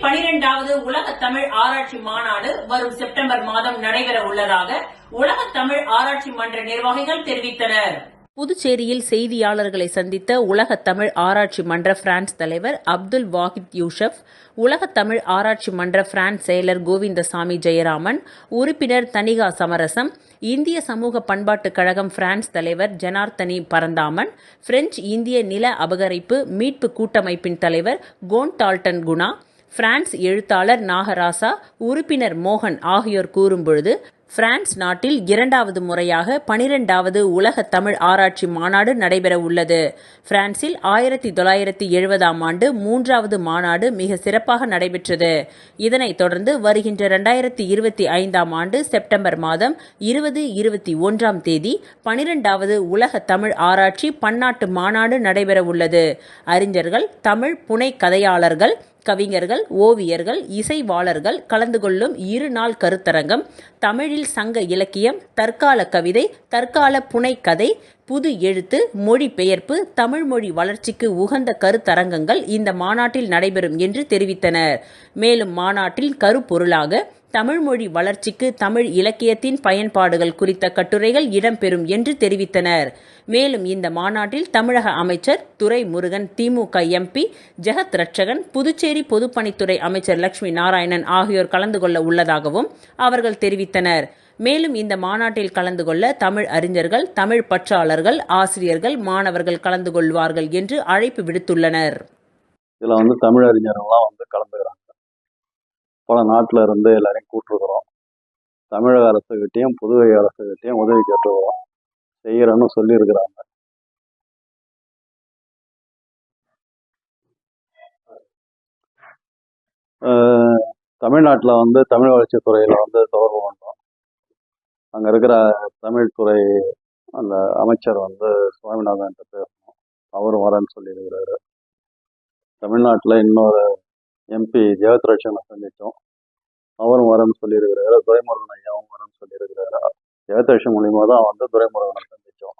பனிரெண்டாவது உலக தமிழ் ஆராய்ச்சி மாநாடு வரும் செப்டம்பர் மாதம் நடைபெற உள்ளதாக உலக தமிழ் ஆராய்ச்சி மன்ற நிர்வாகிகள் தெரிவித்தனர். புதுச்சேரியில் செய்தியாளர்களை சந்தித்த உலக தமிழ் ஆராய்ச்சி மன்ற பிரான்ஸ் தலைவர் அப்துல் வாஹித் யூசப் உலக தமிழ் ஆராய்ச்சி மன்ற பிரான்ஸ் செயலர் கோவிந்தசாமி ஜெயராமன் உறுப்பினர் தனிகா சமரசம் இந்திய சமூக பண்பாட்டுக் கழகம் பிரான்ஸ் தலைவர் ஜனார்த்தனி பரந்தாமன் பிரெஞ்சு இந்திய நில அபகரிப்பு மீட்பு கூட்டமைப்பின் தலைவர் கோன் டால்டன் குணா பிரான்ஸ் எழுத்தாளர் நாகராசா உறுப்பினர் மோகன் ஆகியோர் கூறும்பொழுது பிரான்ஸ் நாட்டில் இரண்டாவது முறையாக பனிரெண்டாவது உலக தமிழ் ஆராய்ச்சி மாநாடு நடைபெற உள்ளது. பிரான்சில் ஆயிரத்தி தொள்ளாயிரத்தி எழுபதாம் ஆண்டு மூன்றாவது மாநாடு மிக சிறப்பாக நடைபெற்றது. இதனைத் தொடர்ந்து வருகின்ற இரண்டாயிரத்தி இருபத்தி ஐந்தாம் ஆண்டு செப்டம்பர் மாதம் இருபது இருபத்தி ஒன்றாம் தேதி பனிரெண்டாவது உலக தமிழ் ஆராய்ச்சி பன்னாட்டு மாநாடு நடைபெற உள்ளது. அறிஞர்கள் தமிழ் புனை கதையாளர்கள் கவிஞர்கள் ஓவியர்கள் இசைவாளர்கள் கலந்து கொள்ளும் இரு நாள் கருத்தரங்கம் தமிழில் சங்க இலக்கியம் தற்கால கவிதை தற்கால புனைக்கதை புது எழுத்து மொழிபெயர்ப்பு தமிழ் மொழி வளர்ச்சிக்கு உகந்த கருத்தரங்கங்கள் இந்த மாநாட்டில் நடைபெறும் என்று தெரிவித்தனர். மேலும் மாநாட்டில் கருப்பொருளாக தமிழ் மொழி வளர்ச்சிக்கு தமிழ் இலக்கியத்தின் பயன்பாடுகள் குறித்த கட்டுரைகள் இடம்பெறும் என்று தெரிவித்தனர். மேலும் இந்த மாநாட்டில் தமிழக அமைச்சர் துரை முருகன் திமுக எம்பி ஜெகத் ரட்சகன் புதுச்சேரி பொதுப்பணித்துறை அமைச்சர் லட்சுமி நாராயணன் ஆகியோர் கலந்து கொள்ள உள்ளதாகவும் அவர்கள் தெரிவித்தனர். மேலும் இந்த மாநாட்டில் கலந்து கொள்ள தமிழ் அறிஞர்கள் தமிழ் பற்றாளர்கள் ஆசிரியர்கள் மாணவர்கள் கலந்து கொள்வார்கள் என்று அழைப்பு விடுத்துள்ளனர். இதில் வந்து தமிழ் அறிஞர்கள்லாம் வந்து கலந்துக்கிறாங்க. பல நாட்டில் இருந்து எல்லாரையும் கூப்பிட்டுருக்குறோம் தமிழக அரசுகிட்டையும் புதுவை அரசுகிட்டையும் உதவி கேட்டுக்கிறோம். செய்கிறோன்னு சொல்லியிருக்கிறாங்க. தமிழ்நாட்டில் வந்து தமிழ் வளர்ச்சி துறையில் வந்து தொடர்பு கொண்டோம். அங்கே இருக்கிற தமிழ் துறை அந்த அமைச்சர் வந்து சுவாமிநாதன் பேசணும். அவரும் வரேன்னு சொல்லியிருக்கிறாரு. தமிழ்நாட்டில் இன்னொரு எம்பி ஜெயத்ரட்சனை சந்தித்தோம் அவரும் வரேன்னு சொல்லியிருக்கிறாரு. துரைமுருகன் ஐயாவும் வரேன்னு சொல்லியிருக்கிறாரு. ஜெயத்ரட்சன் மூலியமாக தான் வந்து துரைமுருகனை சந்தித்தோம்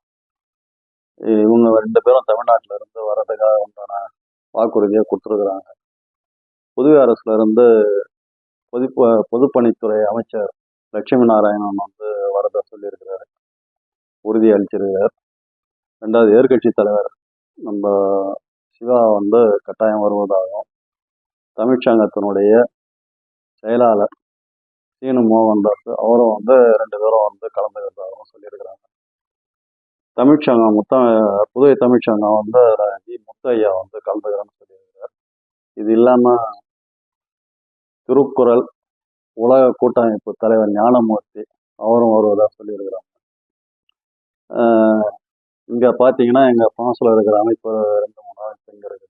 இவங்க ரெண்டு பேரும் தமிழ்நாட்டில் இருந்து வர்றதுக்காக உண்டான வாக்குறுதியை கொடுத்துருக்குறாங்க. புதுவை அரசுல இருந்து பொது பொதுப்பணித்துறை அமைச்சர் லட்சுமி நாராயணன் வந்து வரதா சொல்லியிருக்கிறாரு. உறுதி அளிச்சிருக்கிறார். ரெண்டாவது எதிர்கட்சி தலைவர் நம்ம சிவா வந்து கட்டாயம் வருவதாகவும் தமிழ்ச்சங்கத்தினுடைய செயலாளர் சீனு மோகன்தாஸ் அவரும் வந்து ரெண்டு பேரும் வந்து கலந்துக்கிறதாகவும் சொல்லியிருக்கிறாங்க. தமிழ்ச்சங்கம் முத்த புதுவை தமிழ்ச்சங்கம் வந்து ஜி முத்தையா வந்து கலந்துக்கிறேன்னு சொல்லியிருக்கிறார். இது இல்லாமல் திருக்குறள் உலக கூட்டமைப்பு தலைவர் ஞானமூர்த்தி அவரும் வருவதாக சொல்லியிருக்கிறாங்க. இங்கே பார்த்தீங்கன்னா எங்கள் பாசில் இருக்கிற அமைப்பு ரெண்டு மூணு அமைப்பு இங்கே இருக்குது